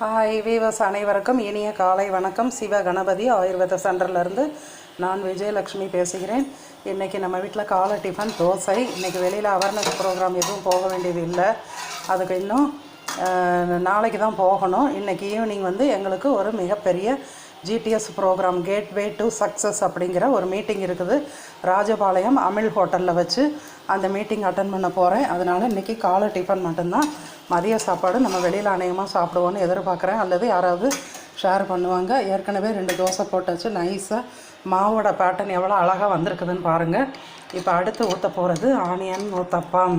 Hi viewers அனைவருக்கும் இனிய காலை வணக்கம். சிவ கணபதி ஆயுர்வேத சென்டர்லேருந்து நான் விஜயலட்சுமி பேசுகிறேன். இன்றைக்கி நம்ம வீட்டில் காலை டிஃபன் தோசை. இன்றைக்கி வெளியில் அவேர்னஸ் ப்ரோக்ராம் எதுவும் போக வேண்டியது இல்லை. அதுக்கு இன்னும் நாளைக்கு தான் போகணும். இன்றைக்கி ஈவினிங் வந்து எங்களுக்கு ஒரு மிகப்பெரிய GDS program gateway to success அப்படிங்கிற ஒரு மீட்டிங் இருக்குது. ராஜபாளையம் அமிழ் ஹோட்டலில் வச்சு அந்த மீட்டிங் அட்டன் பண்ண போகிறேன் அதனால் இன்றைக்கி காலை டிஃபன் மட்டும்தான். மதிய சாப்பாடு நம்ம வெளியில் அநேகமாக சாப்பிடுவோன்னு எதிர்பார்க்குறேன். அல்லது யாராவது ஷேர் பண்ணுவாங்க. ஏற்கனவே ரெண்டு தோசை போட்டாச்சு. நைஸாக மாவோட பேட்டர்ன் எவ்வளோ அழகாக வந்திருக்குதுன்னு பாருங்கள் இப்போ அடுத்து ஊற்ற போகிறது ஆனியன் ஊத்தப்பம்.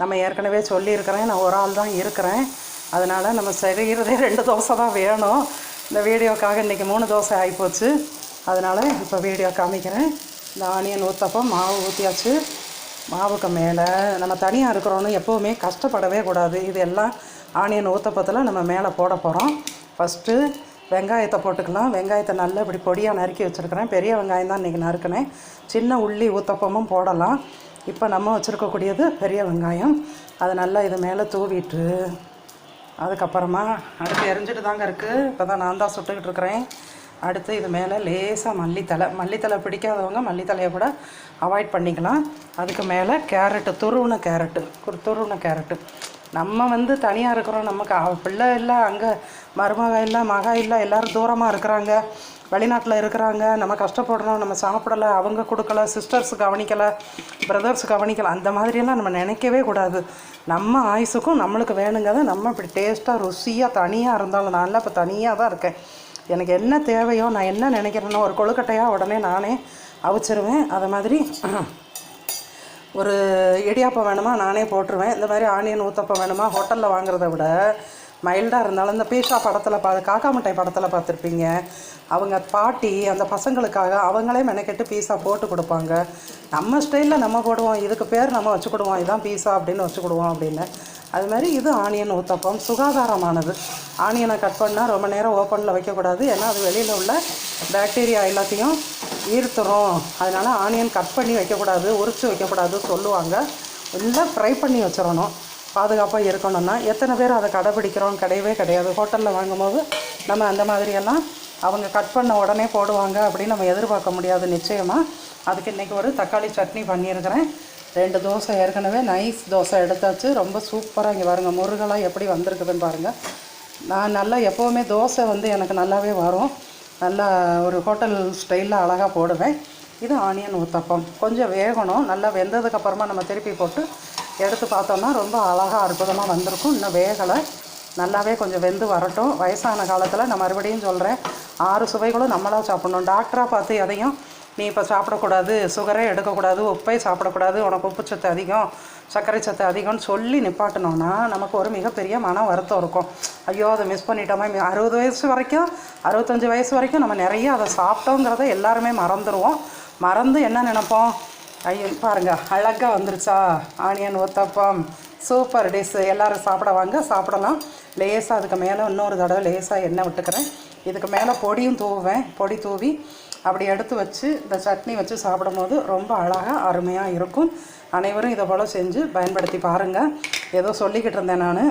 நம்ம ஏற்கனவே சொல்லியிருக்கிறேன். நான் ஒரு ஆள் தான் இருக்கிறேன். அதனால் நம்ம செய்கிறதே ரெண்டு தோசை தான் வேணும். இந்த வீடியோக்காக இன்றைக்கி மூணு தோசை ஆகிப்போச்சு அதனால் இப்போ வீடியோ காமிக்கிறேன். இந்த ஆனியன் ஊத்தப்பம் மாவு ஊற்றியாச்சு மாவுக்கு மேலே நம்ம தனியாக இருக்கிறோன்னு எப்போவுமே கஷ்டப்படவே கூடாது. இது எல்லாம் ஆனியன் ஊற்றப்பத்தில் நம்ம மேலே போட போகிறோம் ஃபஸ்ட்டு வெங்காயத்தை போட்டுக்கலாம். வெங்காயத்தை நல்லா இப்படி பொடியாக நறுக்கி வச்சுருக்கிறேன். பெரிய வெங்காயம் தான் இன்றைக்கி நறுக்கினேன். சின்ன உள்ளி ஊத்தப்பமும் போடலாம். இப்போ நம்ம வச்சுருக்கக்கூடியது பெரிய வெங்காயம். அதை நல்லா இது மேலே தூவிட்டு அதுக்கப்புறமா அடுத்து எரிஞ்சிட்டு தாங்க இருக்குது இப்போ தான் நான் தான் சுட்டுக்கிட்டு இருக்கிறேன். அடுத்து இது மேலே லேசாக மல்லித்தலை மல்லித்தலை பிடிக்காதவங்க மல்லித்தலையை கூட அவாய்ட் பண்ணிக்கலாம். அதுக்கு மேலே கேரட்டு துருவின கேரட்டு. ஒரு துருவின கேரட்டு. நம்ம வந்து தனியாக இருக்கிறோம். நமக்கு பிள்ளை இல்லை அங்கே மருமக இல்லை மகா இல்லை எல்லோரும் தூரமாக இருக்கிறாங்க. வெளிநாட்டில் இருக்கிறாங்க. நம்ம கஷ்டப்படுறோம். நம்ம சாப்பிடலை. அவங்க கொடுக்கல. சிஸ்டர்ஸ் கவனிக்கலை. பிரதர்ஸ் கவனிக்கலை. அந்த மாதிரியெல்லாம் நம்ம நினைக்கவே கூடாது. நம்ம ஆயுசுக்கும் நம்மளுக்கு வேணுங்கிறத நம்ம இப்படி டேஸ்ட்டாக ருசியாக தனியாக இருந்தாலும் நான்லாம் இப்போ தனியாக தான் இருக்கேன். எனக்கு என்ன தேவையோ நான் என்ன நினைக்கிறேனோ ஒரு கொழுக்கட்டையாக உடனே நானே அவிச்சிருவேன். அதை மாதிரி ஒரு இடியாப்பம் வேணுமா நானே போட்டுருவேன். இந்த மாதிரி ஆனியன் ஊத்தப்பம் வேணுமா ஹோட்டலில் வாங்குறத விட மைல்டாக இருந்தாலும் இந்த பேஷா படத்தில் பா காக்கா மிட்டாய் படத்தில் பார்த்துருப்பீங்க. அவங்க பாட்டி அந்த பசங்களுக்காக அவங்களே மெனக்கெட்டு பீஸா போட்டு கொடுப்பாங்க. நம்ம ஸ்டைலில் நம்ம போடுவோம் இதுக்கு பேர் நம்ம வச்சுக்கிடுவோம் இதுதான் பீஸா அப்படின்னு வச்சுக்கிடுவோம் அப்படின்னு. அது மாதிரி இது ஆனியன் ஊத்தப்பம் சுகாதாரமானது. ஆனியனை கட் பண்ணால் ரொம்ப நேரம் ஓப்பனில் வைக்கக்கூடாது ஏன்னா அது வெளியில் உள்ள பாக்டீரியா எல்லாத்தையும் ஈர்த்துரும். அதனால் ஆனியன் கட் பண்ணி வைக்கக்கூடாது உரித்து வைக்கக்கூடாது சொல்லுவாங்க. இல்லை ஃப்ரை பண்ணி வச்சிடணும் பாதுகாப்பாக இருக்கணும்னா எத்தனை பேர் அதை கடைபிடிக்கிறோம் கிடையவே கிடையாது. ஹோட்டலில் வாங்கும்போது நம்ம அந்த மாதிரியெல்லாம் அவங்க கட் பண்ண உடனே போடுவாங்க அப்படின்னு நம்ம எதிர்பார்க்க முடியாது. நிச்சயமாக அதுக்கு இன்றைக்கி ஒரு தக்காளி சட்னி பண்ணியிருக்கிறேன். ரெண்டு தோசை ஏற்கனவே நைஸ் தோசை எடுத்தாச்சு. ரொம்ப சூப்பராக இங்கே பாருங்கள் முருகலாக எப்படி வந்திருக்குதுன்னு பாருங்கள் நான் நல்லா எப்போவுமே தோசை வந்து எனக்கு நல்லாவே வரும். நல்லா ஒரு ஹோட்டல் ஸ்டைலில் அழகாக போடுவேன். இது ஆனியன் ஊத்தப்பம். கொஞ்சம் வேகணும். நல்லா வெந்ததுக்கப்புறமா நம்ம திருப்பி போட்டு எடுத்து பார்த்தோம்னா ரொம்ப அழகாக அற்புதமாக வந்திருக்கும். இன்னும் வேகலை. நல்லாவே கொஞ்சம் வெந்து வரட்டும். வயசான காலத்தில் நான் மறுபடியும் சொல்கிறேன் ஆறு சுவைகளும் நம்மளாக சாப்பிட்ணும். டாக்டராக பார்த்து எதையும் நீ இப்போ சாப்பிடக்கூடாது சுகரே எடுக்கக்கூடாது உப்பை சாப்பிடக்கூடாது உனக்கு உப்பு சத்து அதிகம் சர்க்கரை சத்து அதிகம்னு சொல்லி நிப்பாட்டினோன்னா நமக்கு ஒரு மிகப்பெரிய மன வருத்தம் இருக்கும். ஐயோ அதை மிஸ் பண்ணிட்டோமே. மி- அறுபது வயசு வரைக்கும் அறுபத்தஞ்சு வயசு வரைக்கும் நம்ம நிறைய அதை சாப்பிட்டோங்கிறத எல்லாருமே மறந்துடுவோம் மறந்து என்ன நினைப்போம்? ஐயோ பாருங்க அழகாக வந்துருச்சா? ஆனியன் ஊத்தப்பம் சூப்பர் டிஷ்ஷு எல்லோரும் சாப்பிட வாங்க சாப்பிடலாம். லேசாக அதுக்கு மேலே இன்னொரு தடவை லேசாக எண்ணெய் விட்டுக்கிறேன். இதுக்கு மேலே பொடியும் தூவுவேன். பொடி தூவி அப்படி எடுத்து வச்சு இந்த சட்னி வச்சு சாப்பிடும்போது ரொம்ப அழகாக அருமையாக இருக்கும். அனைவரும் இதை போல் செஞ்சு பயன்படுத்தி பாருங்கள் ஏதோ சொல்லிக்கிட்டு இருந்தேன் நான்.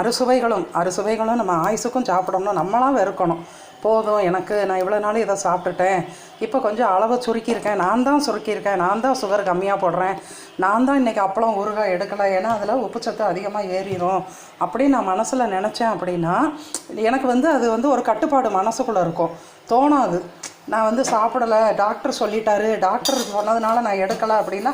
அறுசுவைகளும் அறுசுவைகளும் நம்ம ஆயுசுக்கும் சாப்பிடணும். நம்மளாம் வெறுக்கணும். போதும் எனக்கு நான் இவ்வளோ நாள் இதை சாப்பிட்டுட்டேன். இப்போ கொஞ்சம் அளவை சுருக்கியிருக்கேன். நான் தான் சுருக்கியிருக்கேன். நான் தான் சுகர் கம்மியாக போடுறேன். நான் தான் இன்றைக்கி அப்பளம் ஊறுகாய் எடுக்கலை. ஏன்னா அதில் உப்புச்சத்து அதிகமாக ஏறிடும் அப்படின்னு நான் மனசில் நினச்சேன் அப்படின்னா எனக்கு வந்து அது வந்து ஒரு கட்டுப்பாடு மனசுக்குள்ளே இருக்கும். தோணாது. நான் வந்து சாப்பிடலை டாக்டர் சொல்லிட்டாரு. டாக்டர் சொன்னதுனால நான் எடுக்கலை அப்படின்னா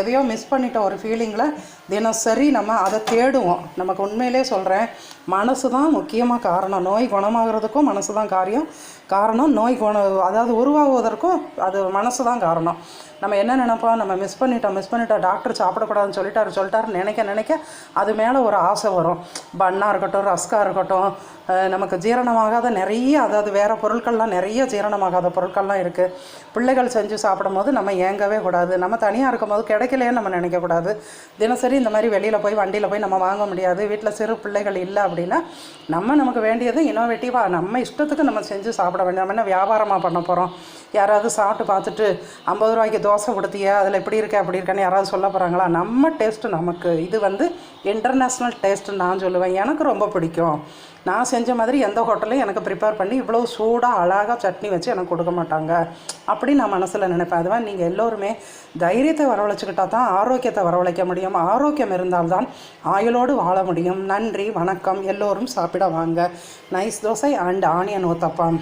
எதையோ மிஸ் பண்ணிட்ட ஒரு ஃபீலிங்கில் தினசரி நம்ம அதை தேடுவோம். நமக்கு உண்மையிலே சொல்கிறேன் மனசு தான் முக்கியமாக காரணம். நோய் குணமாகிறதுக்கும் மனசு தான் காரியம். காரணம் நோய் குண அதாவது உருவாகுவதற்கும் அது மனசு தான் காரணம். நம்ம என்ன நினைப்போம்? நம்ம மிஸ் பண்ணிட்டோம் மிஸ் பண்ணிட்டோம் டாக்டர் சாப்பிடக்கூடாதுன்னு சொல்லிட்டாரு சொல்லிட்டாரு நினைக்க நினைக்க அது மேலே ஒரு ஆசை வரும். பண்ணாக இருக்கட்டும் ரஸ்காக இருக்கட்டும் நமக்கு ஜீரணமாகாத நிறைய அதாவது வேறு பொருட்கள்லாம் நிறைய ஜீரணமாகாத பொருட்கள்லாம் இருக்குது பிள்ளைகள் செஞ்சு சாப்பிடும் போது நம்ம ஏங்கவே கூடாது. நம்ம தனியாக இருக்கும்போது கிடைக்கலையேன்னு நம்ம நினைக்கக்கூடாது தினசரி இந்த மாதிரி வெளியில் போய் வண்டியில் போய் நம்ம வாங்க முடியாது. வீட்டில் சிறு பிள்ளைகள் இல்லை அப்படின்னா நம்ம நமக்கு வேண்டியது இன்னோவேட்டிவாக நம்ம இஷ்டத்துக்கு நம்ம செஞ்சு சாப்பிட வேண்டிய நம்ம என்ன வியாபாரமாக பண்ண போகிறோம் யாராவது சாப்பிட்டு பார்த்துட்டு ஐம்பது ரூபாய்க்கு தோசை கொடுத்தியா? அதில் இப்படி இருக்க அப்படி இருக்கான்னு யாராவது சொல்ல போகிறாங்களா நம்ம டேஸ்ட்டு நமக்கு இது வந்து இன்டர்நேஷ்னல் டேஸ்ட்டுன்னு நான் சொல்லுவேன். எனக்கு ரொம்ப பிடிக்கும். நான் செஞ்ச மாதிரி எந்த ஹோட்டலையும் எனக்கு ப்ரிப்பேர் பண்ணி இவ்வளோ சூடாக அழகாக சட்னி வச்சு எனக்கு கொடுக்க மாட்டாங்க. அப்படி நான் மனசில் நினைப்பேன். அதுவாக நீங்கள் எல்லோருமே தைரியத்தை வரவழைச்சிக்கிட்டா தான் ஆரோக்கியத்தை வரவழைக்க முடியும். ஆரோக்கியம் இருந்தால்தான் ஆயுளோடு வாழ முடியும். நன்றி வணக்கம். எல்லோரும் சாப்பிட வாங்க. Nice dosa and onion uttapam.